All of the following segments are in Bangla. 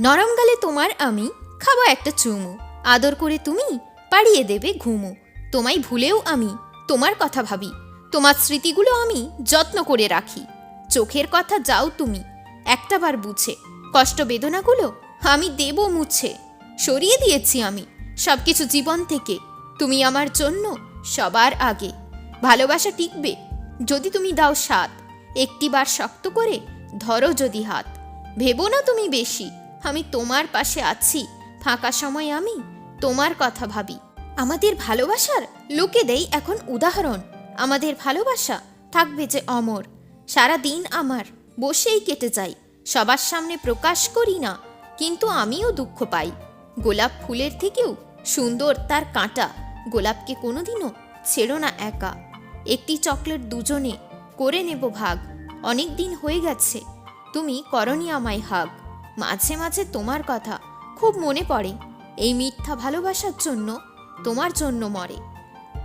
নরম গালে তোমার আমি খাব একটা চুমু। আদর করে তুমি পাড়িয়ে দেবে ঘুমু। তোমায় ভুলেও আমি তোমার কথা ভাবি। তোমার স্মৃতিগুলো আমি যত্ন করে রাখি। চোখের কথা যাও তুমি একটাবার বুঝে। কষ্ট বেদনাগুলো আমি দেব মুছে। সরিয়ে দিয়েছি আমি সব কিছু জীবন থেকে। তুমি আমার জন্য সবার আগে। ভালোবাসা টিকবে যদি তুমি দাও সাথ একটিবার শক্ত করে ধরো যদি হাত। ভেবো না তুমি বেশি আমি তোমার পাশে আছি। ফাঁকা সময় আমি তোমার কথা ভাবি। আমাদের ভালোবাসার লোকে দেই এখন উদাহরণ। আমাদের ভালোবাসা থাকবে যে অমর। সারা দিন আমার বসেই কেটে যাই। সবার সামনে প্রকাশ করি না, কিন্তু আমিও দুঃখ পাই। গোলাপ ফুলের থেকেও সুন্দর তার কাঁটা। গোলাপকে কোনোদিনও ছেড়ো না একা। একটি চকলেট দুজনে করে নেব ভাগ। অনেক দিন হয়ে গেছে। তুমি করনি আমায় হাগ। মাঝে মাঝে তোমার কথা খুব মনে পড়ে। এই মিথ্যা ভালোবাসার জন্য তোমার জন্য মরে।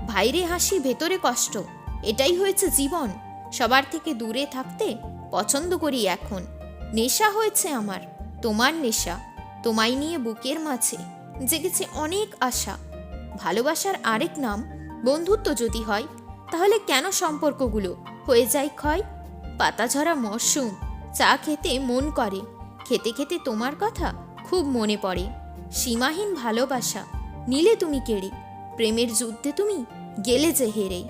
বাইরে হাসি, ভেতরে কষ্ট, এটাই হয়েছে জীবন। সবার থেকে দূরে থাকতে পছন্দ করি এখন। নেশা হয়েছে আমার, তোমার নেশা। তোমায় নিয়ে বুকের মাঝে জেগেছে অনেক আশা। ভালোবাসার আরেক নাম, বন্ধুত্ব যদি হয়, তাহলে কেন সম্পর্কগুলো হয়ে যায় ক্ষয়? পাতাঝরা মরশুম, চা খেতে মন করে। খেতে খেতে তোমার কথা খুব মনে পড়ে। সীমাহীন ভালোবাসা, নিলে তুমি কেড়ে। প্রেমের যুদ্ধে তুমি গেলে যে হেরে।